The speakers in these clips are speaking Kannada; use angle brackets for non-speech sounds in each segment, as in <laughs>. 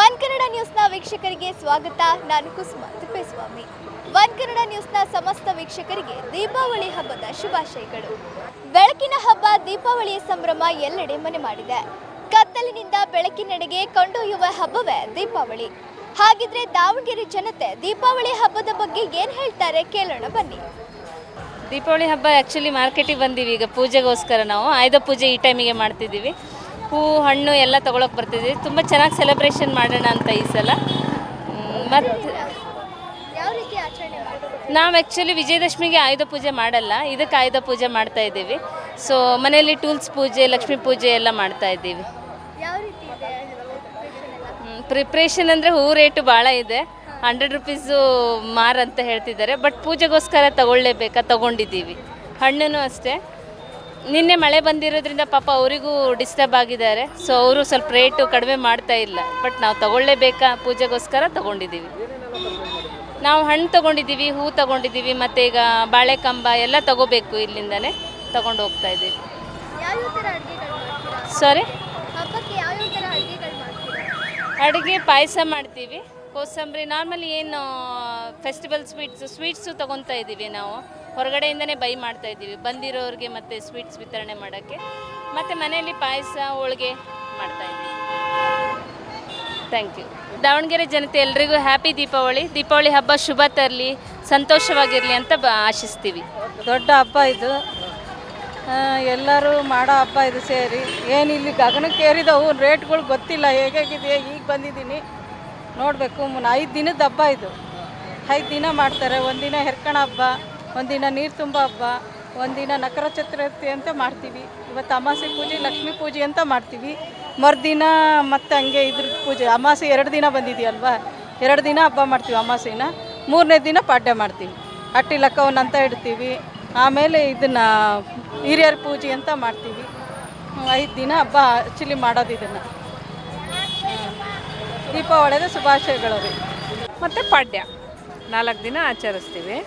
ಒನ್ ಕನ್ನಡ ನ್ಯೂಸ್ನ ವೀಕ್ಷಕರಿಗೆ ಸ್ವಾಗತ. ನಾನು ಕುಸುಮ ತಿಪ್ಪೇಸ್ವಾಮಿ. ಒನ್ ಕನ್ನಡ ನ್ಯೂಸ್ನ ಸಮಸ್ತ ವೀಕ್ಷಕರಿಗೆ ದೀಪಾವಳಿ ಹಬ್ಬದ ಶುಭಾಶಯಗಳು. ಬೆಳಕಿನ ಹಬ್ಬ, ದೀಪಾವಳಿಯ ಸಂಭ್ರಮ ಎಲ್ಲೆಡೆ ಮನೆ ಮಾಡಿದೆ. ಕತ್ತಲಿನಿಂದ ಬೆಳಕಿನೆಡೆಗೆ ಕೊಂಡೊಯ್ಯುವ ಹಬ್ಬವೇ ದೀಪಾವಳಿ. ಹಾಗಿದ್ರೆ ದಾವಣಗೆರೆ ಜನತೆ ದೀಪಾವಳಿ ಹಬ್ಬದ ಬಗ್ಗೆ ಏನ್ ಹೇಳ್ತಾರೆ ಕೇಳೋಣ ಬನ್ನಿ. ದೀಪಾವಳಿ ಹಬ್ಬ ಆ್ಯಕ್ಚುಲಿ ಮಾರ್ಕೆಟಿಗೆ ಬಂದೀವಿ ಈಗ ಪೂಜೆಗೋಸ್ಕರ ನಾವು. ಆಯುಧ ಪೂಜೆ ಈ ಟೈಮಿಗೆ ಮಾಡ್ತಿದ್ದೀವಿ. ಹೂವು ಹಣ್ಣು ಎಲ್ಲ ತೊಗೊಳಕ್ಕೆ ಬರ್ತಿದ್ದೀವಿ ತುಂಬ ಚೆನ್ನಾಗಿ ಸೆಲೆಬ್ರೇಷನ್ ಮಾಡೋಣ ಅಂತ ಈ ಸಲ. ಮತ್ತು ನಾವು ಆ್ಯಕ್ಚುಲಿ ವಿಜಯದಶಮಿಗೆ ಆಯುಧ ಪೂಜೆ ಮಾಡಲ್ಲ. ಇದಕ್ಕೆ ಆಯುಧ ಪೂಜೆ ಮಾಡ್ತಾ ಇದ್ದೀವಿ. ಸೊ ಮನೆಯಲ್ಲಿ ಟೂಲ್ಸ್ ಪೂಜೆ ಲಕ್ಷ್ಮಿ ಪೂಜೆ ಎಲ್ಲ ಮಾಡ್ತಾ ಇದ್ದೀವಿ? ಪ್ರಿಪ್ರೇಷನ್ ಅಂದರೆ ಹೂ ರೇಟು ಭಾಳ ಇದೆ. ಹಂಡ್ರೆಡ್ ರುಪೀಸು ಮಾರಂತ ಅಂತ ಹೇಳ್ತಿದ್ದಾರೆ. ಬಟ್ ಪೂಜೆಗೋಸ್ಕರ ತಗೊಳ್ಳೇಬೇಕಾ? ತಗೊಂಡಿದ್ದೀವಿ. ಹಣ್ಣು ಅಷ್ಟೇ. ನಿನ್ನೆ ಮಳೆ ಬಂದಿರೋದ್ರಿಂದ ಪಾಪ ಅವರಿಗೂ ಡಿಸ್ಟರ್ಬ್ ಆಗಿದ್ದಾರೆ. ಸೊ ಅವರು ಸ್ವಲ್ಪ ರೇಟು ಕಡಿಮೆ ಮಾಡ್ತಾ ಇಲ್ಲ. ಬಟ್ ನಾವು ತಗೊಳ್ಳೇಬೇಕಾ? ಪೂಜೆಗೋಸ್ಕರ ತಗೊಂಡಿದ್ದೀವಿ. ನಾವು ಹಣ್ಣು ತಗೊಂಡಿದ್ದೀವಿ ಹೂ ತಗೊಂಡಿದ್ದೀವಿ ಮತ್ತು ಈಗ ಬಾಳೆಕಂಬ ಎಲ್ಲ ತಗೋಬೇಕು ಇಲ್ಲಿಂದನೇ ತಗೊಂಡು ಹೋಗ್ತಾ ಇದ್ದೀವಿ. ಸಾರಿ ಅಡುಗೆ ಪಾಯಸ ಮಾಡ್ತೀವಿ. ಕೋಸಂಬರಿ ನಾರ್ಮಲಿ ಏನು ಫೆಸ್ಟಿವಲ್ ಸ್ವೀಟ್ಸ್ ಸ್ವೀಟ್ಸು ತೊಗೊತಾ ಇದ್ದೀವಿ ನಾವು. ಹೊರಗಡೆಯಿಂದನೇ ಬೈ ಮಾಡ್ತಾ ಇದ್ದೀವಿ. ಬಂದಿರೋರಿಗೆ ಮತ್ತು ಸ್ವೀಟ್ಸ್ ವಿತರಣೆ ಮಾಡೋಕ್ಕೆ. ಮತ್ತು ಮನೆಯಲ್ಲಿ ಪಾಯಸ ಹೋಳಿಗೆ ಮಾಡ್ತಾ ಇದ್ದೀವಿ. ಥ್ಯಾಂಕ್ ಯು ದಾವಣಗೆರೆ ಜನತೆ ಎಲ್ರಿಗೂ ಹ್ಯಾಪಿ ದೀಪಾವಳಿ. ದೀಪಾವಳಿ ಹಬ್ಬ ಶುಭ ತರಲಿ ಸಂತೋಷವಾಗಿರಲಿ ಅಂತ ಬ ಆಶಿಸ್ತೀವಿ. ದೊಡ್ಡ ಹಬ್ಬ ಇದು. ಎಲ್ಲರೂ ಮಾಡೋ ಹಬ್ಬ ಇದು ಸೇರಿ. ಏನು ಇಲ್ಲಿ ಗಗನಕ್ಕೆ ಏರಿದವು ರೇಟ್ಗಳು ಗೊತ್ತಿಲ್ಲ ಹೇಗಾಗಿದೆ ಈಗ ಬಂದಿದ್ದೀನಿ. ನೋಡಬೇಕು ಐದು ದಿನದ ಹಬ್ಬ ಇದು. ಐದು ದಿನ ಮಾಡ್ತಾರೆ ಒಂದಿನ ಹೆರ್ಕಣ ಹಬ್ಬ. ಒಂದಿನ ನೀರು ತುಂಬ ಹಬ್ಬ, ಒಂದಿನ ನಕರ ಚತುರ್ಥಿ ಅಂತ ಮಾಡ್ತೀವಿ. ಇವತ್ತು ಅಮಾಸೆ ಪೂಜೆ, ಲಕ್ಷ್ಮೀ ಪೂಜೆ ಅಂತ ಮಾಡ್ತೀವಿ. ಮರುದಿನ ಮತ್ತೆ ಹಂಗೆ ಇದ್ರ ಪೂಜೆ, ಅಮಾಸೆ ಎರಡು ದಿನ ಬಂದಿದೆಯಲ್ವಾ? ಎರಡು ದಿನ ಹಬ್ಬ ಮಾಡ್ತೀವಿ ಅಮಾಸೆನ. ಮೂರನೇ ದಿನ ಪಾಡ್ಯ ಮಾಡ್ತೀವಿ. ಅಟ್ಟಿ ಲೆಕ್ಕವನ್ನು ಅಂತ ಇಡ್ತೀವಿ. ಆಮೇಲೆ ಇದನ್ನು ಹಿರಿಯರ ಪೂಜೆ ಅಂತ ಮಾಡ್ತೀವಿ. ಐದು ದಿನ ಹಬ್ಬ ಆ್ಯಕ್ಚುಲಿ ಮಾಡೋದು ಇದನ್ನು. ದೀಪಾವಳಿದ ಶುಭಾಶಯಗಳು ರೀ ಮತ್ತು ಪಾಡ್ಯ. ನಾಲ್ಕು ದಿನ ಆಚರಿಸ್ತೀವಿ.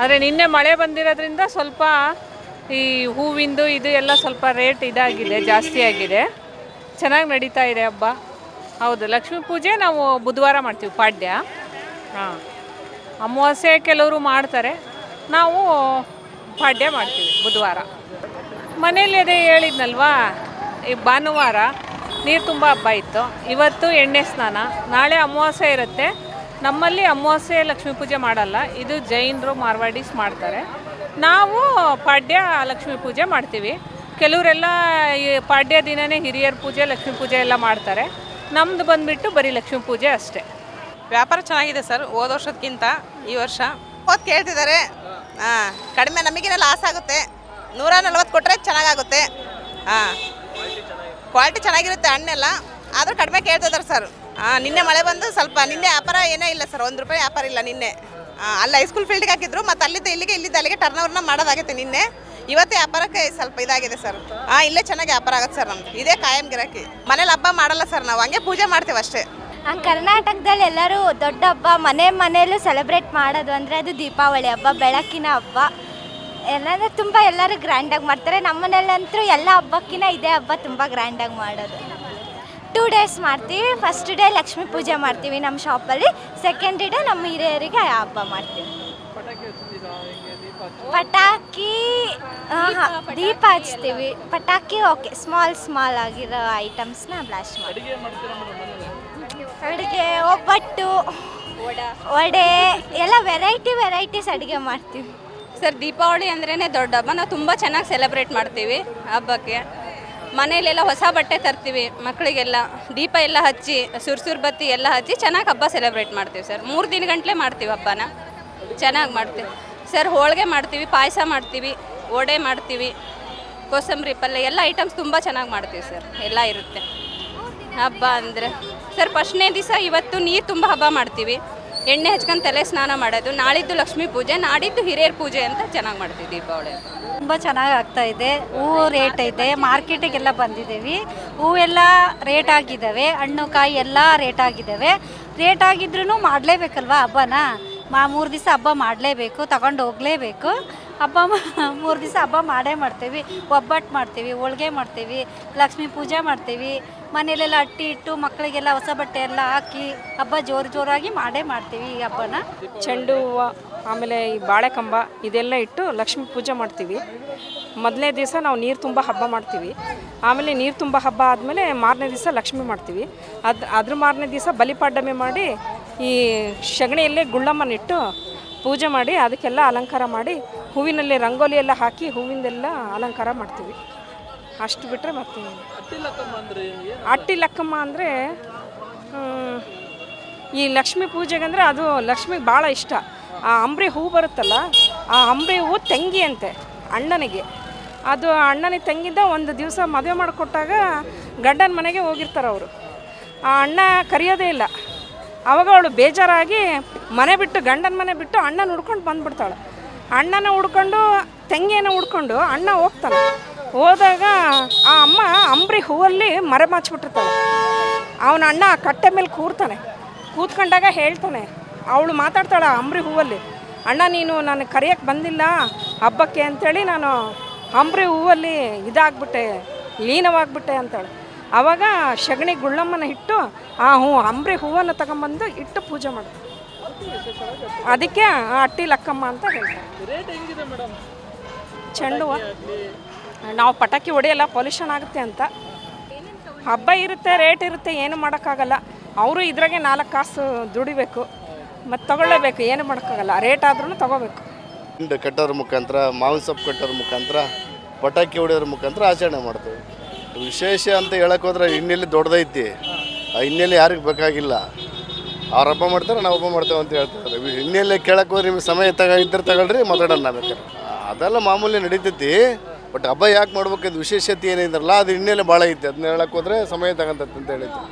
ಆದರೆ ನಿನ್ನೆ ಮಳೆ ಬಂದಿರೋದ್ರಿಂದ ಸ್ವಲ್ಪ ಈ ಹೂವಿಂದು ಇದು ಎಲ್ಲ ಸ್ವಲ್ಪ ರೇಟ್ ಇದಾಗಿದೆ, ಜಾಸ್ತಿ ಆಗಿದೆ. ಚೆನ್ನಾಗಿ ನಡೀತಾ ಇದೆ ಹಬ್ಬ. ಹೌದು, ಲಕ್ಷ್ಮೀ ಪೂಜೆ ನಾವು ಬುಧವಾರ ಮಾಡ್ತೀವಿ ಪಾಡ್ಯ ಹಾಂ. ಅಮಾವಾಸ್ಯೆ ಕೆಲವರು ಮಾಡ್ತಾರೆ, ನಾವು ಪಾಡ್ಯ ಮಾಡ್ತೀವಿ ಬುಧವಾರ. ಮನೇಲಿ ಅದೇ ಹೇಳಿದ್ನಲ್ವಾ, ಈ ಭಾನುವಾರ ನೀರು ತುಂಬ ಹಬ್ಬ ಇತ್ತು. ಇವತ್ತು ಎಣ್ಣೆ ಸ್ನಾನ, ನಾಳೆ ಅಮಾವಾಸ್ಯೆ ಇರುತ್ತೆ. ನಮ್ಮಲ್ಲಿ ಅಮಾವಾಸ್ಯೆ ಲಕ್ಷ್ಮೀ ಪೂಜೆ ಮಾಡಲ್ಲ, ಇದು ಜೈನರು ಮಾರ್ವಾಡೀಸ್ ಮಾಡ್ತಾರೆ. ನಾವು ಪಾಡ್ಯ ಲಕ್ಷ್ಮೀ ಪೂಜೆ ಮಾಡ್ತೀವಿ. ಕೆಲವರೆಲ್ಲ ಈ ಪಾಡ್ಯ ದಿನವೇ ಹಿರಿಯರ ಪೂಜೆ, ಲಕ್ಷ್ಮೀ ಪೂಜೆ ಎಲ್ಲ ಮಾಡ್ತಾರೆ. ನಮ್ಮದು ಬಂದುಬಿಟ್ಟು ಬರೀ ಲಕ್ಷ್ಮೀ ಪೂಜೆ ಅಷ್ಟೇ. ವ್ಯಾಪಾರ ಚೆನ್ನಾಗಿದೆ ಸರ್, ಹೋದ ವರ್ಷಕ್ಕಿಂತ ಈ ವರ್ಷ. ಓದ್ ಕೇಳ್ತಿದ್ದಾರೆ. ಹಾಂ, ಕಡಿಮೆ ನಮಗಿನ ಲಾಸ್ ಆಗುತ್ತೆ. ನೂರ ನಲ್ವತ್ತು ಕೊಟ್ಟರೆ ಚೆನ್ನಾಗಾಗುತ್ತೆ. ಹಾಂ ಕ್ವಾಲಿಟಿ ಚೆನ್ನಾಗಿರುತ್ತೆ ಹಣ್ಣೆಲ್ಲ ಆದರೂ ಕಡಿಮೆ ಕೇಳ್ತಿದ್ದಾರೆ ಸರ್. ಹಾಂ ನಿನ್ನೆ ಮಳೆ ಬಂದು ಸ್ವಲ್ಪ ನಿನ್ನೆ ವ್ಯಾಪಾರ ಏನೇ ಇಲ್ಲ ಸರ್, ಒಂದು ರೂಪಾಯಿ ವ್ಯಾಪಾರ ಇಲ್ಲ ನಿನ್ನೆ. ಅಲ್ಲ ಹೈಸ್ಕೂಲ್ ಫೀಲ್ಡ್ಗೆ ಹಾಕಿದ್ರು, ಮತ್ತು ಅಲ್ಲಿದ್ದ ಇಲ್ಲಿಗೆ ಇಲ್ಲಿದ್ದ ಅಲ್ಲಿಗೆ ಟರ್ನ್ ಓವರ್ನ ಮಾಡೋದಾಗುತ್ತೆ ನಿನ್ನೆ. ಇವತ್ತು ವ್ಯಾಪಾರಕ್ಕೆ ಸ್ವಲ್ಪ ಇದಾಗಿದೆ ಸರ್. ಹಾಂ ಇಲ್ಲೇ ಚೆನ್ನಾಗಿ ವ್ಯಾಪಾರ ಆಗುತ್ತೆ ಸರ್ ನಮ್ದು. ಇದೇ ಕಾಯಂ ಗಿರಾಕಿ. ಮನೇಲಿ ಹಬ್ಬ ಮಾಡಲ್ಲ ಸರ್ ನಾವು, ಹಂಗೆ ಪೂಜೆ ಮಾಡ್ತೀವಿ ಅಷ್ಟೇ. ಕರ್ನಾಟಕದಲ್ಲಿ ಎಲ್ಲರೂ ದೊಡ್ಡ ಹಬ್ಬ, ಮನೆ ಮನೆಯಲ್ಲೂ ಸೆಲೆಬ್ರೇಟ್ ಮಾಡೋದು ಅಂದರೆ ಅದು ದೀಪಾವಳಿ ಹಬ್ಬ, ಬೆಳಕಿನ ಹಬ್ಬ. ಎಲ್ಲರೂ ತುಂಬ ಎಲ್ಲರೂ ಗ್ರ್ಯಾಂಡಾಗಿ ಮಾಡ್ತಾರೆ. ನಮ್ಮ ಮನೇಲಂತೂ ಎಲ್ಲ ಹಬ್ಬಕ್ಕಿಂತ ಇದೇ ಹಬ್ಬ ತುಂಬ ಗ್ರ್ಯಾಂಡಾಗಿ ಮಾಡೋದು. ಟೂ ಡೇಸ್ ಮಾಡ್ತೀವಿ. ಫಸ್ಟ್ ಡೇ ಲಕ್ಷ್ಮೀ ಪೂಜೆ ಮಾಡ್ತೀವಿ ನಮ್ಮ ಶಾಪಲ್ಲಿ ಸೆಕೆಂಡ್ ಡೇ ನಮ್ಮ ಹಿರಿಯರಿಗೆ ಹಬ್ಬ ಮಾಡ್ತೀವಿ. ಪಟಾಕಿ ದೀಪ ಹಚ್ತೀವಿ. ಪಟಾಕಿ ಓಕೆ ಸ್ಮಾಲ್ ಸ್ಮಾಲ್ ಆಗಿರೋ ಐಟಮ್ಸ್ನ ಬ್ಲಾಸ್ಟ್ ಮಾಡ್ತೀವಿ ಅಡುಗೆ ಒಬ್ಬಟ್ಟು ವಡೆ. ಎಲ್ಲ ವೆರೈಟಿ ವೆರೈಟೀಸ್ ಅಡುಗೆ ಮಾಡ್ತೀವಿ. ಸರ್ ದೀಪಾವಳಿ ಅಂದ್ರೇ ದೊಡ್ಡ ಹಬ್ಬ. ನಾವು ತುಂಬ ಚೆನ್ನಾಗಿ ಸೆಲೆಬ್ರೇಟ್ ಮಾಡ್ತೀವಿ ಹಬ್ಬಕ್ಕೆ. ಮನೆಯಲ್ಲೆಲ್ಲ ಹೊಸ ಬಟ್ಟೆ ತರ್ತೀವಿ, ಮಕ್ಕಳಿಗೆಲ್ಲ ದೀಪ ಎಲ್ಲ ಹಚ್ಚಿ ಸುರ್ಸುರ್ ಬತ್ತಿ ಎಲ್ಲ ಹಚ್ಚಿ ಚೆನ್ನಾಗಿ ಹಬ್ಬ ಸೆಲೆಬ್ರೇಟ್ ಮಾಡ್ತೀವಿ ಸರ್ ಮೂರು ದಿನ ಗಂಟಲೆ ಮಾಡ್ತೀವಿ ಹಬ್ಬನ. ಚೆನ್ನಾಗಿ ಮಾಡ್ತೀವಿ. ಸರ್ ಹೋಳಿಗೆ ಮಾಡ್ತೀವಿ, ಪಾಯಸ ಮಾಡ್ತೀವಿ, ವಡೆ ಮಾಡ್ತೀವಿ, ಕೋಸಂಬರಿ ಪಲ್ಯ, ಎಲ್ಲ ಐಟಮ್ಸ್ ತುಂಬ ಚೆನ್ನಾಗಿ ಮಾಡ್ತೀವಿ ಸರ್ ಎಲ್ಲ ಇರುತ್ತೆ. ಹಬ್ಬ ಅಂದರೆ. ಸರ್ ಫಸ್ಟ್ನೇ ದಿವಸ ಇವತ್ತು ನೀರು ತುಂಬ ಹಬ್ಬ ಮಾಡ್ತೀವಿ. ಎಣ್ಣೆ ಹಚ್ಕೊಂಡು ತಲೆ ಸ್ನಾನ ಮಾಡೋದು, ನಾಳಿದ್ದು ಲಕ್ಷ್ಮಿ ಪೂಜೆ, ನಾಡಿದ್ದು ಹಿರಿಯರ ಪೂಜೆ ಅಂತ ಚೆನ್ನಾಗಿ ಮಾಡ್ತೀವಿ ದೀಪಾವಳಿ. ತುಂಬ ಚೆನ್ನಾಗಿ ಆಗ್ತಾ ಇದೆ. ಹೂವು ರೇಟ್ ಇದೆ. ಮಾರ್ಕೆಟಿಗೆಲ್ಲ ಬಂದಿದ್ದೀವಿ. ಹೂವೆಲ್ಲ ರೇಟ್ ಆಗಿದ್ದಾವೆ. ಹಣ್ಣು, ಕಾಯಿ ಎಲ್ಲ ರೇಟ್ ಆಗಿದ್ದಾವೆ. ರೇಟ್ ಆಗಿದ್ರೂ ಮಾಡಲೇಬೇಕಲ್ವಾ ಹಬ್ಬನ? ಮಾ, ಮೂರು ದಿವಸ ಹಬ್ಬ ಮಾಡಲೇಬೇಕು, ತಗೊಂಡು ಹೋಗಲೇಬೇಕು. ಹಬ್ಬ ಮೂರು ದಿವಸ ಹಬ್ಬ ಮಾಡೇ ಮಾಡ್ತೀವಿ. ಒಬ್ಬಟ್ಟು ಮಾಡ್ತೀವಿ, ಹೋಳ್ಗೆ ಮಾಡ್ತೀವಿ, ಲಕ್ಷ್ಮೀ ಪೂಜೆ ಮಾಡ್ತೀವಿ. ಮನೇಲೆಲ್ಲ ಅಟ್ಟಿ ಇಟ್ಟು ಮಕ್ಕಳಿಗೆಲ್ಲ ಹೊಸ ಬಟ್ಟೆ ಎಲ್ಲ ಹಾಕಿ ಹಬ್ಬ ಜೋರು ಜೋರಾಗಿ ಮಾಡೇ ಮಾಡ್ತೀವಿ ಈ ಹಬ್ಬನ. ಚೆಂಡು ಹೂವು, ಆಮೇಲೆ ಈ ಬಾಳೆಕಂಬ, ಇದೆಲ್ಲ ಇಟ್ಟು ಲಕ್ಷ್ಮಿ ಪೂಜೆ ಮಾಡ್ತೀವಿ. ಮೊದಲನೇ ದಿವಸ ನಾವು ನೀರು ತುಂಬ ಹಬ್ಬ ಮಾಡ್ತೀವಿ. ಆಮೇಲೆ ನೀರು ತುಂಬ ಹಬ್ಬ ಆದಮೇಲೆ ಮಾರನೇ ದಿವಸ ಲಕ್ಷ್ಮಿ ಮಾಡ್ತೀವಿ. ಅದು, ಅದ್ರ ಮಾರನೇ ದಿವಸ ಬಲಿಪಾಡ್ಯಮೆ ಮಾಡಿ ಈ ಸಗಣಿಯಲ್ಲೇ ಗುಳ್ಳಮ್ಮನಿಟ್ಟು ಪೂಜೆ ಮಾಡಿ ಅದಕ್ಕೆಲ್ಲ ಅಲಂಕಾರ ಮಾಡಿ ಹೂವಿನಲ್ಲಿ ರಂಗೋಲಿ ಎಲ್ಲ ಹಾಕಿ ಹೂವಿಂದೆಲ್ಲ ಅಲಂಕಾರ ಮಾಡ್ತೀವಿ. ಅಷ್ಟು ಬಿಟ್ಟರೆ ಮತ್ತೆ ಅಟ್ಟಿ ಲಕ್ಕಮ್ಮ ಅಂದರೆ ಈ ಲಕ್ಷ್ಮೀ ಅಂದರೆ ಅದು ಲಕ್ಷ್ಮಿಗೆ ಭಾಳ ಇಷ್ಟ. ಆ ಅಂಬ್ರಿ ಹೂ ಬರುತ್ತಲ್ಲ ಆ ಅಂಬ್ರಿ ಹೂ ತಂಗಿ ಅಂತೆ ಅಣ್ಣನಿಗೆ. ಅದು ಅಣ್ಣನಿಗೆ ತಂಗಿದ್ದ ಒಂದು ದಿವಸ ಮದುವೆ ಮಾಡಿಕೊಟ್ಟಾಗ ಗಂಡನ ಮನೆಗೆ ಹೋಗಿರ್ತಾರೆ ಅವರು. ಆ ಅಣ್ಣ ಕರೆಯೋದೇ ಇಲ್ಲ. ಅವಾಗ ಅವಳು ಬೇಜಾರಾಗಿ ಮನೆ ಬಿಟ್ಟು ಗಂಡನ ಮನೆ ಬಿಟ್ಟು ಅಣ್ಣನ ಹುಡ್ಕೊಂಡು ಬಂದ್ಬಿಡ್ತಾಳೆ. ಅಣ್ಣನ ಹುಡ್ಕೊಂಡು ತಂಗಿಯನ್ನು ಹುಡ್ಕೊಂಡು ಅಣ್ಣ ಹೋಗ್ತಾನೆ. ಹೋದಾಗ ಆ ಅಮ್ಮ ಅಂಬ್ರಿ ಹೂವಲ್ಲಿ ಮರ ಮಾಚ್ಬಿಟ್ಟಿರ್ತಾಳೆ. ಅವನ ಅಣ್ಣ ಆ ಕಟ್ಟೆ ಮೇಲೆ ಕೂರ್ತಾನೆ. ಕೂತ್ಕೊಂಡಾಗ ಹೇಳ್ತಾನೆ ಅವಳು ಮಾತಾಡ್ತಾಳೆ ಅಂಬ್ರಿ ಹೂವಲ್ಲಿ. ಅಣ್ಣ ನೀನು ನಾನು ಕರೆಯೋಕ್ಕೆ ಬಂದಿಲ್ಲ. ಹಬ್ಬಕ್ಕೆ ಅಂಥೇಳಿ ನಾನು ಅಂಬ್ರಿ ಹೂವಲ್ಲಿ ಇದಾಗ್ಬಿಟ್ಟೆ ಲೀನವಾಗ್ಬಿಟ್ಟೆ ಅಂತಾಳೆ. ಆವಾಗ ಸಗಣಿ ಗುಳ್ಳಮ್ಮನ ಇಟ್ಟು ಆ ಹೂ ಅಂಬ್ರಿ ಹೂವನ್ನು ತಗೊಂಬಂದು ಇಟ್ಟು ಪೂಜೆ ಮಾಡ್ತಾರೆ ಅದಕ್ಕೆ ಆ ಅಟ್ಟಿ ಲಕ್ಕಮ್ಮ ಅಂತ ಹೇಳ್ತಾರೆ. ಚೆಂಡು ಹೂವು? ನಾವು ಪಟಾಕಿ ಹೊಡೆಯಲ್ಲ ಪೊಲ್ಯೂಷನ್ ಆಗುತ್ತೆ ಅಂತ. ಹಬ್ಬ ಇರುತ್ತೆ ರೇಟ್ ಇರುತ್ತೆ, ಏನು ಮಾಡೋಕ್ಕಾಗಲ್ಲ. ಅವರು ಇದ್ರಾಗೆ ನಾಲ್ಕು ಕಾಸು ದುಡಿಬೇಕು, ಮತ್ತು ತಗೊಳ್ಳೇಬೇಕು, ಏನು ಮಾಡೋಕ್ಕಾಗಲ್ಲ. ರೇಟ್ ಆದ್ರೂ ತಗೋಬೇಕು. ಹಿಂಡು ಕಟ್ಟೋರ ಮುಖಾಂತರ, ಮಾವಿನ ಸೊಪ್ಪು ಕಟ್ಟೋದ್ರ ಮುಖಾಂತರ, ಪಟಾಕಿ ಹೊಡೆಯೋರ ಮುಖಾಂತರ ಆಚರಣೆ ಮಾಡ್ತೀವಿ. ವಿಶೇಷ ಅಂತ ಹೇಳಕ್ಕೆ ಹೋದ್ರೆ ಹಿನ್ನೆಲೆ ದೊಡ್ಡದೈತಿ. ಆ ಹಿನ್ನೆಲೆ ಯಾರಿಗೆ ಬೇಕಾಗಿಲ್ಲ. ಅವ್ರ ಹಬ್ಬ ಮಾಡ್ತಾರೆ, ನಾವು ಹಬ್ಬ ಮಾಡ್ತೇವೆ ಅಂತ ಹೇಳ್ತಾರೆ ಹಿನ್ನೆಲೆ ಕೇಳಕ್ಕೆ ಹೋದ್ರೆ ನಿಮ್ಗೆ ಸಮಯ ತಗ ಇದ್ರೆ ತಗೊಳ್ರಿ ಮಾತಾಡೋಣ ಬೇಕಾದ್ರೆ ಅದೆಲ್ಲ ಮಾಮೂಲಿ ನಡೀತೈತಿ. ಬಟ್ ಹಬ್ಬ ಯಾಕೆ ಮಾಡ್ಬೇಕದು ವಿಶೇಷತೆ ಏನಿದ್ರಲ್ಲ ಅದು ಹಿನ್ನೆಲೆ ಭಾಳ ಐತೆ. ಅದನ್ನ ಹೇಳಕ್ ಹೋದ್ರೆ ಸಮಯ ತಗಂತ ಅಂತ ಹೇಳಿದ್ರು.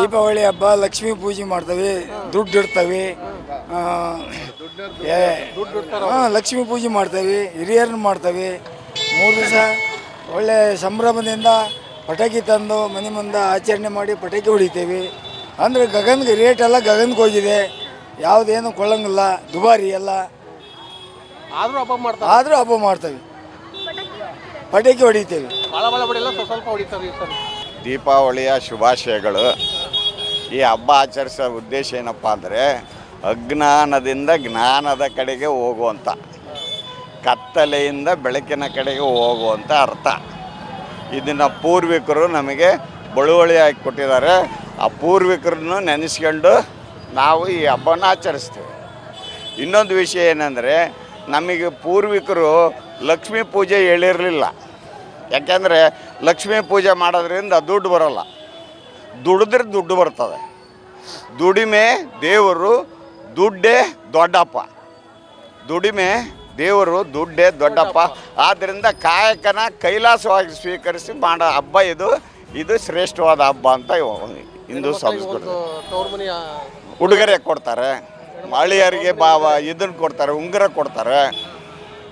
ದೀಪಾವಳಿ ಹಬ್ಬ ಲಕ್ಷ್ಮೀ ಪೂಜೆ ಮಾಡ್ತೇವೆ ದುಡ್ಡು ಇಡ್ತವೆ ಲಕ್ಷ್ಮೀ ಪೂಜೆ ಮಾಡ್ತೇವೆ ಹಿರಿಯರನ್ನ ಮಾಡ್ತೇವೆ. ಮೂರು ದಿವಸ ಒಳ್ಳೆ ಸಂಭ್ರಮದಿಂದ ಪಟಾಕಿ ತಂದು ಮನೆ ಮುಂದೆ ಆಚರಣೆ ಮಾಡಿ ಪಟಾಕಿ ಹೊಡಿತೇವೆ. ಅಂದರೆ ಗಗನ್ಗೆ ರೇಟ್ ಎಲ್ಲ ಗಗನ್ಗೆ ಹೋಗಿದೆ. ಯಾವುದೇನು ಕೊಳ್ಳಂಗಿಲ್ಲ ದುಬಾರಿ ಎಲ್ಲ. ಆದರೂ ಹಬ್ಬ ಮಾಡ್ತಾರೆ. ಆದರೂ ಹಬ್ಬ ಮಾಡ್ತೇವೆ. ಪಟಾಕಿ ಹೊಡಿತೇವೆ. ಭಾಳ ಭಾಳ ಬಡಿಲ್ಲ ಸ್ವಲ್ಪ ಸ್ವಲ್ಪ ಹೊಡಿತಾರೆ ಈ ಸರಿ. ದೀಪಾವಳಿಯ ಶುಭಾಶಯಗಳು. ಈ ಹಬ್ಬ ಆಚರಿಸೋ ಉದ್ದೇಶ ಏನಪ್ಪ ಅಂದರೆ ಅಜ್ಞಾನದಿಂದ ಜ್ಞಾನದ ಕಡೆಗೆ ಹೋಗುವಂಥ ಕತ್ತಲೆಯಿಂದ ಬೆಳಕಿನ ಕಡೆಗೆ ಹೋಗುವಂಥ ಅರ್ಥ. ಇದನ್ನು ಪೂರ್ವಿಕರು ನಮಗೆ ಬಳುವಳಿ ಹಾಕಿ ಕೊಟ್ಟಿದ್ದಾರೆ. ಆ ಪೂರ್ವಿಕರನ್ನು ನೆನೆಸ್ಕೊಂಡು ನಾವು ಈ ಹಬ್ಬನ ಆಚರಿಸ್ತೇವೆ. ಇನ್ನೊಂದು ವಿಷಯ ಏನಂದರೆ ನಮಗೆ ಪೂರ್ವಿಕರು ಲಕ್ಷ್ಮೀ ಪೂಜೆ ಹೇಳಿರಲಿಲ್ಲ. ಯಾಕೆಂದರೆ ಲಕ್ಷ್ಮೀ ಪೂಜೆ ಮಾಡೋದ್ರಿಂದ ದುಡ್ಡು ಬರೋಲ್ಲ. ದುಡಿದ್ರೆ ದುಡ್ಡು ಬರ್ತದೆ. ದುಡಿಮೆ ದೇವರು ದುಡ್ಡೇ ದೊಡ್ಡಪ್ಪ. ದುಡಿಮೆ ದೇವರು ದುಡ್ಡೇ ದೊಡ್ಡಪ್ಪ. ಆದ್ದರಿಂದ ಕಾಯಕನ ಕೈಲಾಸವಾಗಿ ಸ್ವೀಕರಿಸಿ ಮಾಡೋ ಹಬ್ಬ ಇದು ಇದು ಶ್ರೇಷ್ಠವಾದ ಹಬ್ಬ ಅಂತ ಇವ- ಹಿಂದೂ ಸಂಸ್ಕೃತಿ. ಉಡುಗೊರೆ ಕೊಡ್ತಾರೆ. ಮಹಿಳೆಯರಿಗೆ ಬಾವ ಇದನ್ನು ಕೊಡ್ತಾರೆ ಉಂಗುರ ಕೊಡ್ತಾರೆ.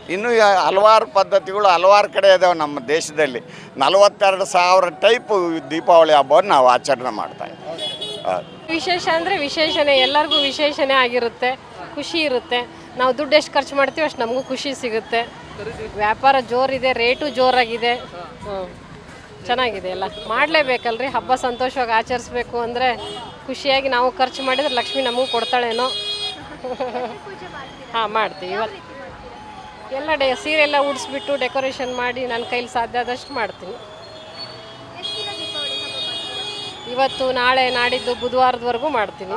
ಇನ್ನು ಹಲವಾರು ಪದ್ಧತಿಗಳು ಹಲವಾರು ಕಡೆ ಇದಾವೆ ನಮ್ಮ ದೇಶದಲ್ಲಿ. ನಲವತ್ತೆರಡು ಸಾವಿರ ಟೈಪ್ ದೀಪಾವಳಿ ಹಬ್ಬವನ್ನು ನಾವು ಆಚರಣೆ ಮಾಡ್ತಾ ಇದ್ದೀವಿ ಆ. ವಿಶೇಷ ಅಂದರೆ ವಿಶೇಷನೇ, ಎಲ್ಲರಿಗೂ ವಿಶೇಷನೇ ಆಗಿರುತ್ತೆ. ಖುಷಿ ಇರುತ್ತೆ. ನಾವು ದುಡ್ಡು ಎಷ್ಟು ಖರ್ಚು ಮಾಡ್ತೀವಿ ಅಷ್ಟು ನಮಗೂ ಖುಷಿ ಸಿಗುತ್ತೆ. ವ್ಯಾಪಾರ ಜೋರಿದೆ, ರೇಟು ಜೋರಾಗಿದೆ. ಚೆನ್ನಾಗಿದೆ ಎಲ್ಲ. ಮಾಡಲೇಬೇಕಲ್ರಿ, ಹಬ್ಬ ಸಂತೋಷವಾಗಿ ಆಚರಿಸ್ಬೇಕು ಅಂದರೆ ಖುಷಿಯಾಗಿ ನಾವು ಖರ್ಚು ಮಾಡಿದ್ರೆ ಲಕ್ಷ್ಮಿ ನಮಗೂ ಕೊಡ್ತಾಳೇನೋ. <laughs> ಹಾಂ, ಮಾಡ್ತೀವಿ. ಎಲ್ಲ ಡೇ ಸೀರೆ ಎಲ್ಲ ಉಡಿಸ್ಬಿಟ್ಟು ಡೆಕೋರೇಷನ್ ಮಾಡಿ ನನ್ನ ಕೈಲಿ ಸಾಧ್ಯ ಆದಷ್ಟು ಮಾಡ್ತೀನಿ. ಇವತ್ತು ನಾಳೆ ನಾಡಿದ್ದು ಬುಧವಾರದವರೆಗೂ ಮಾಡ್ತೀನಿ.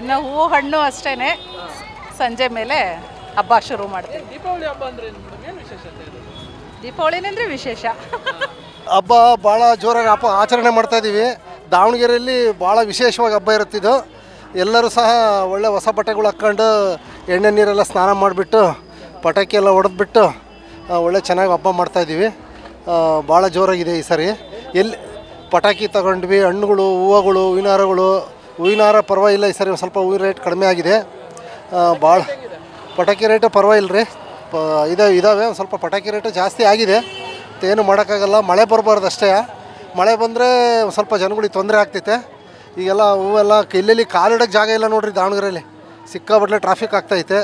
ಇನ್ನು ಹೂವು ಹಣ್ಣು ಅಷ್ಟೇ ಸಂಜೆ ಮೇಲೆ ಹಬ್ಬ ಶುರು ಮಾಡ್ತೀನಿ. ದೀಪಾವಳಿ ಹಬ್ಬ ಅಂದ್ರೆ ದೀಪಾವಳಿನಂದ್ರೆ ವಿಶೇಷ. ಹಬ್ಬ ಭಾಳ ಜೋರಾಗಿ ಹಬ್ಬ ಆಚರಣೆ ಮಾಡ್ತಾ ಇದ್ದೀವಿ. ದಾವಣಗೆರೆಯಲ್ಲಿ ಭಾಳ ವಿಶೇಷವಾಗಿ ಹಬ್ಬ ಇರುತ್ತಿದ್ದು. ಎಲ್ಲರೂ ಸಹ ಒಳ್ಳೆ ಹೊಸ ಬಟ್ಟೆಗಳು ಹಾಕ್ಕೊಂಡು ಎಣ್ಣೆ ನೀರೆಲ್ಲ ಸ್ನಾನ ಮಾಡಿಬಿಟ್ಟು ಪಟಾಕಿ ಎಲ್ಲ ಹೊಡೆದ್ಬಿಟ್ಟು ಒಳ್ಳೆ ಚೆನ್ನಾಗಿ ಹಬ್ಬ ಮಾಡ್ತಾಯಿದ್ದೀವಿ ಭಾಳ ಜೋರಾಗಿದೆ ಈ ಸರಿ. ಎಲ್ಲಿ ಪಟಾಕಿ ತಗೊಂಡ್ವಿ, ಹಣ್ಣುಗಳು, ಹೂವುಗಳು ಹೂವಿನಾರಗಳು ಹೂವಿನಾರ ಪರವಾಗಿಲ್ಲ, ಈ ಸರಿ ಸ್ವಲ್ಪ ಹೂವಿನ ರೇಟ್ ಕಡಿಮೆ ಆಗಿದೆ. ಭಾಳ ಪಟಾಕಿ ರೇಟು ಪರವಾಗಿಲ್ಲ ರೀ ಪ ಇದಾವೆ ಇದ್ದಾವೆ ಸ್ವಲ್ಪ ಪಟಾಕಿ ರೇಟು ಜಾಸ್ತಿ ಆಗಿದೆ. ಏನು ಮಾಡೋಕ್ಕಾಗಲ್ಲ, ಮಳೆ ಬರಬಾರ್ದು ಅಷ್ಟೇ ಮಳೆ ಬಂದರೆ ಸ್ವಲ್ಪ ಜನಗಳಿಗೆ ತೊಂದರೆ ಆಗ್ತೈತೆ. ಈಗೆಲ್ಲ ಹೂವೆಲ್ಲ ಎಲ್ಲೆಲ್ಲಿ ಕಾಲಿಡೋಕ್ಕೆ ಜಾಗ ಇಲ್ಲ ನೋಡಿರಿ ದಾವಣಗೆರೆಯಲ್ಲಿ ಸಿಕ್ಕಾಬಟ್ಲೆ ಟ್ರಾಫಿಕ್ ಆಗ್ತೈತೆ.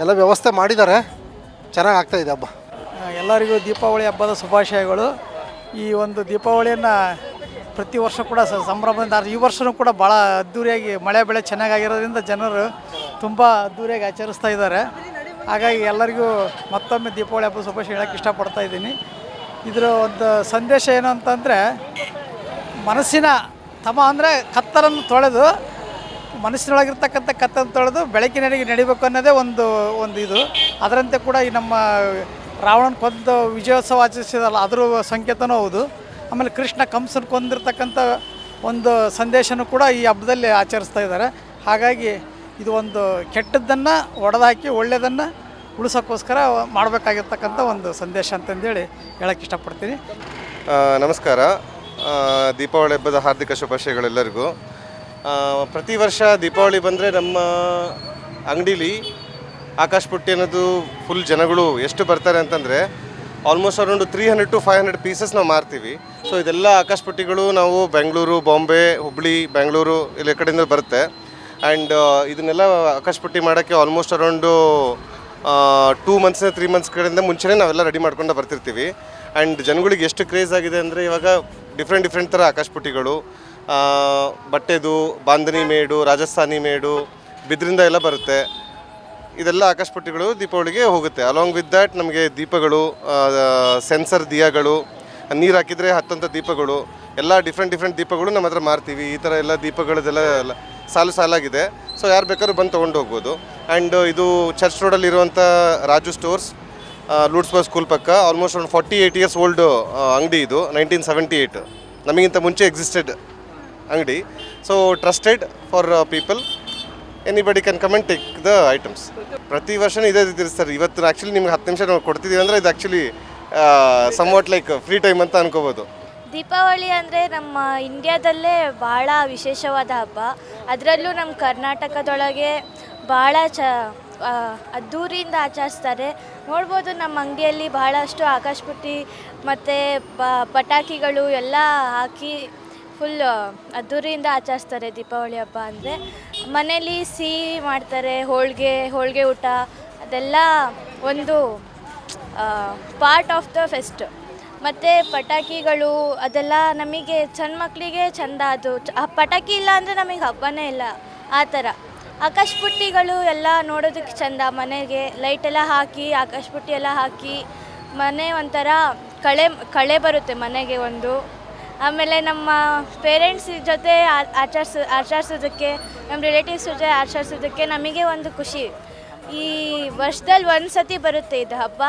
ಎಲ್ಲ ವ್ಯವಸ್ಥೆ ಮಾಡಿದ್ದಾರೆ. ಚೆನ್ನಾಗಿ ಆಗ್ತಾಯಿದೆ ಹಬ್ಬ. ಎಲ್ಲರಿಗೂ ದೀಪಾವಳಿ ಹಬ್ಬದ ಶುಭಾಶಯಗಳು. ಈ ಒಂದು ದೀಪಾವಳಿಯನ್ನು ಪ್ರತಿ ವರ್ಷ ಕೂಡ ಸಂಭ್ರಮದಿಂದ, ಈ ವರ್ಷವೂ ಕೂಡ ಭಾಳ ಅದ್ಧೂರಿಯಾಗಿ ಮಳೆ ಬೆಳೆ ಚೆನ್ನಾಗಾಗಿರೋದ್ರಿಂದ ಜನರು ತುಂಬ ಅದ್ಧೂರಿಯಾಗಿ ಆಚರಿಸ್ತಾ ಇದ್ದಾರೆ. ಹಾಗಾಗಿ ಎಲ್ಲರಿಗೂ ಮತ್ತೊಮ್ಮೆ ದೀಪಾವಳಿ ಹಬ್ಬದ ಶುಭಾಶಯ ಹೇಳೋಕ್ಕೆ ಇಷ್ಟಪಡ್ತಾ ಇದ್ದೀನಿ. ಇದರ ಒಂದು ಸಂದೇಶ ಏನು ಅಂತಂದರೆ, ಮನಸ್ಸಿನ ತಮ ಅಂದರೆ ಕತ್ತರನ್ನು ತೊಳೆದು ಮನಸ್ಸಿನೊಳಗಿರ್ತಕ್ಕಂಥ ಕತ್ತನ್ನು ತೊಳೆದು ಬೆಳಕಿನೆಡೆಗೆ ನಡಿಬೇಕು ಅನ್ನೋದೇ ಒಂದು ಒಂದು ಇದು. ಅದರಂತೆ ಕೂಡ ಈ ನಮ್ಮ ರಾವಣನ ಕೊಂದು ವಿಜಯೋತ್ಸವ ಆಚರಿಸಿದಲ್ಲ, ಅದರ ಸಂಕೇತನೂ ಹೌದು. ಆಮೇಲೆ ಕೃಷ್ಣ ಕಂಸನ ಕೊಂದಿರ್ತಕ್ಕಂಥ ಒಂದು ಸಂದೇಶನೂ ಕೂಡ ಈ ಹಬ್ಬದಲ್ಲಿ ಆಚರಿಸ್ತಾ ಇದ್ದಾರೆ. ಹಾಗಾಗಿ ಇದು ಒಂದು ಕೆಟ್ಟದ್ದನ್ನು ಒಡೆದಾಕಿ ಒಳ್ಳೆಯದನ್ನು ಉಳಿಸೋಕ್ಕೋಸ್ಕರ ಮಾಡಬೇಕಾಗಿರ್ತಕ್ಕಂಥ ಒಂದು ಸಂದೇಶ ಅಂತಂದೇಳಿ ಹೇಳಕ್ಕೆ ಇಷ್ಟಪಡ್ತೀನಿ. ನಮಸ್ಕಾರ. ದೀಪಾವಳಿ ಹಬ್ಬದ ಹಾರ್ದಿಕ ಶುಭಾಶಯಗಳೆಲ್ಲರಿಗೂ ಪ್ರತಿ ವರ್ಷ ದೀಪಾವಳಿ ಬಂದರೆ ನಮ್ಮ ಅಂಗಡೀಲಿ ಆಕಾಶ ಪುಟ್ಟಿ ಅನ್ನೋದು ಫುಲ್ ಜನಗಳು ಎಷ್ಟು ಬರ್ತಾರೆ ಅಂತಂದರೆ almost around three hundred to five hundred pieces ನಾವು ಮಾರ್ತೀವಿ. ಸೊ ಇದೆಲ್ಲ ಆಕಾಶ ಪುಟ್ಟಿಗಳು ನಾವು ಬೆಂಗಳೂರು, ಬಾಂಬೆ, ಹುಬ್ಳಿ, ಬೆಂಗಳೂರು ಇಲ್ಲಿ ಕಡೆಯಿಂದ ಬರುತ್ತೆ. ಆ್ಯಂಡ್ ಇದನ್ನೆಲ್ಲ ಆಕಾಶ ಪುಟ್ಟಿ ಮಾಡೋಕ್ಕೆ almost around two months three months ಕಡೆಯಿಂದ ಮುಂಚೆನೇ ನಾವೆಲ್ಲ ರೆಡಿ ಮಾಡ್ಕೊಂಡು ಬರ್ತಿರ್ತೀವಿ. ಆ್ಯಂಡ್ ಜನಗಳಿಗೆ ಎಷ್ಟು ಕ್ರೇಜ್ ಆಗಿದೆ ಅಂದರೆ ಇವಾಗ ಡಿಫ್ರೆಂಟ್ ಡಿಫ್ರೆಂಟ್ ಥರ ಆಕಾಶ ಪುಟ್ಟಿಗಳು ಬಟ್ಟೆದು ಬಾಂಧನಿ ಮೇಡು, ರಾಜಸ್ಥಾನಿ ಮೇಡು, ಬಿದ್ರಿಂದ ಎಲ್ಲ ಬರುತ್ತೆ. ಇದೆಲ್ಲ ಆಕಾಶಪಟ್ಟಿಗಳು ದೀಪಾವಳಿಗೆ ಹೋಗುತ್ತೆ. ಅಲಾಂಗ್ ವಿತ್ ದ್ಯಾಟ್ ನಮಗೆ ದೀಪಗಳು ಸೆನ್ಸರ್ ದಿಯಾಗಳು, ನೀರು ಹಾಕಿದರೆ ಹತ್ತಂಥ ದೀಪಗಳು, ಎಲ್ಲ ಡಿಫ್ರೆಂಟ್ ಡಿಫ್ರೆಂಟ್ ದೀಪಗಳು ನಮ್ಮ ಹತ್ರ ಮಾರ್ತೀವಿ. ಈ ಥರ ಎಲ್ಲ ದೀಪಗಳದೆಲ್ಲ ಸಾಲು ಸಾಲಾಗಿದೆ. ಸೊ ಯಾರು ಬೇಕಾದ್ರೂ ಬಂದು ತೊಗೊಂಡು ಹೋಗ್ಬೋದು. ಆ್ಯಂಡ್ ಇದು ಚರ್ಚ್ ರೋಡಲ್ಲಿರುವಂಥ ರಾಜು ಸ್ಟೋರ್ಸ್ ಲೂಡ್ಸ್ಬರ್ಗ್ ಸ್ಕೂಲ್ ಪಕ್ಕ ಆಲ್ಮೋಸ್ಟ್ ಒಂದು ಫಾರ್ಟಿ ಏಯ್ಟ್ ಇಯರ್ಸ್ ಓಲ್ಡ್ ಅಂಗಡಿ ಇದು ನೈನ್ಟೀನ್ ಸೆವೆಂಟಿ ಏಯ್ಟ್ ನಮಗಿಂತ ಮುಂಚೆ ಎಕ್ಸಿಸ್ಟೆಡ್ ಅಂಗಡಿ. So trusted for people anybody can comment take the items ಪ್ರತಿ ವರ್ಷನೂ ಇದೇ ರೀತಿ ಸರ್. ಇವತ್ತು ಆ್ಯಕ್ಚುಲಿ ನಿಮ್ಗೆ ಹತ್ತು ನಿಮಿಷ ನಾವು ಕೊಡ್ತಿದ್ದೀವಿ ಅಂದರೆ ಇದು actually somewhat like free time ಅಂತ ಅನ್ಕೋಬೋದು. ದೀಪಾವಳಿ ಅಂದರೆ ನಮ್ಮ ಇಂಡಿಯಾದಲ್ಲೇ ಭಾಳ ವಿಶೇಷವಾದ ಹಬ್ಬ. ಅದರಲ್ಲೂ ನಮ್ಮ ಕರ್ನಾಟಕದೊಳಗೆ ಭಾಳ ಚ ಅದ್ದೂರಿಯಿಂದ ಆಚರಿಸ್ತಾರೆ. ನೋಡ್ಬೋದು ನಮ್ಮ ಅಂಗಡಿಯಲ್ಲಿ ಭಾಳಷ್ಟು ಆಕಾಶ ಪುಟ್ಟಿ ಮತ್ತು ಪಟಾಕಿಗಳು ಎಲ್ಲ ಹಾಕಿ ಫುಲ್ ಅದ್ದೂರಿಯಿಂದ ಆಚರಿಸ್ತಾರೆ ದೀಪಾವಳಿ ಹಬ್ಬ ಅಂದರೆ. ಮನೇಲಿ ಸಿಹಿ ಮಾಡ್ತಾರೆ, ಹೋಳಿಗೆ ಹೋಳಿಗೆ ಊಟ, ಅದೆಲ್ಲ ಒಂದು ಪಾರ್ಟ್ ಆಫ್ ದ ಫೆಸ್ಟ್ ಮತ್ತು ಪಟಾಕಿಗಳು, ಅದೆಲ್ಲ ನಮಗೆ ಸಣ್ಣ ಮಕ್ಕಳಿಗೆ ಚಂದ ಅದು. ಆ ಪಟಾಕಿ ಇಲ್ಲ ಅಂದರೆ ನಮಗೆ ಹಬ್ಬನೇ ಇಲ್ಲ, ಆ ಥರ. ಆಕಾಶ ಪುಟ್ಟಿಗಳು ಎಲ್ಲ ನೋಡೋದಕ್ಕೆ ಚಂದ, ಮನೆಗೆ ಲೈಟೆಲ್ಲ ಹಾಕಿ, ಆಕಾಶ ಪುಟ್ಟಿ ಎಲ್ಲ ಹಾಕಿ, ಮನೆ ಒಂಥರ ಕಳೆ ಕಳೆ ಬರುತ್ತೆ ಮನೆಗೆ ಒಂದು. ಆಮೇಲೆ ನಮ್ಮ ಪೇರೆಂಟ್ಸ್ ಜೊತೆ ಆಚರಿಸ ಆಚರಿಸ್ ಆಚರಿಸೋದಕ್ಕೆ ನಮ್ಮ ರಿಲೇಟಿವ್ಸ್ ಜೊತೆ ಆಚರಿಸೋದಕ್ಕೆ ನಮಗೆ ಒಂದು ಖುಷಿ. ಈ ವರ್ಷದಲ್ಲಿ ಒಂದು ಸತಿ ಬರುತ್ತೆ ಇದು ಹಬ್ಬ.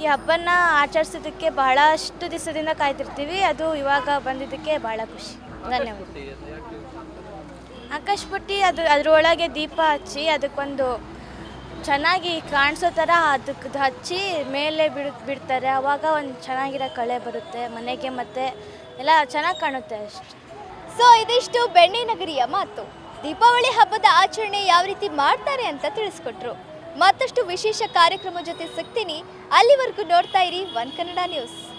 ಈ ಹಬ್ಬನ ಆಚರಿಸೋದಕ್ಕೆ ಬಹಳಷ್ಟು ದಿವಸದಿಂದ ಕಾಯ್ತಿರ್ತೀವಿ. ಅದು ಇವಾಗ ಬಂದಿದ್ದಕ್ಕೆ ಬಹಳ ಖುಷಿ. ಧನ್ಯವಾದ. ಆಕಾಶ ಪುಟ್ಟಿ ಅದು ಅದರೊಳಗೆ ದೀಪ ಹಚ್ಚಿ ಅದಕ್ಕೊಂದು ಚೆನ್ನಾಗಿ ಕಾಣಿಸೋ ಥರ ಅದಕ್ಕೆ ಹಚ್ಚಿ ಮೇಲೆ ಬಿಡು ಬಿಡ್ತಾರೆ. ಆವಾಗ ಒಂದು ಚೆನ್ನಾಗಿರೋ ಕಳೆ ಬರುತ್ತೆ, ಮನೆಗೆ ಮತ್ತು ಎಲ್ಲ ಚೆನ್ನಾಗಿ ಕಾಣುತ್ತೆ ಅಷ್ಟೆ. ಸೊ, ಇದಿಷ್ಟು ಬೆಣ್ಣೆ ನಗರಿಯ ಮಾತು. ದೀಪಾವಳಿ ಹಬ್ಬದ ಆಚರಣೆ ಯಾವ ರೀತಿ ಮಾಡ್ತಾರೆ ಅಂತ ತಿಳಿಸ್ಕೊಟ್ರು. ಮತ್ತಷ್ಟು ವಿಶೇಷ ಕಾರ್ಯಕ್ರಮ ಜೊತೆ ಸಿಗ್ತೀನಿ. ಅಲ್ಲಿವರೆಗೂ ನೋಡ್ತಾ ಇರಿ ಒನ್ ಕನ್ನಡ ನ್ಯೂಸ್.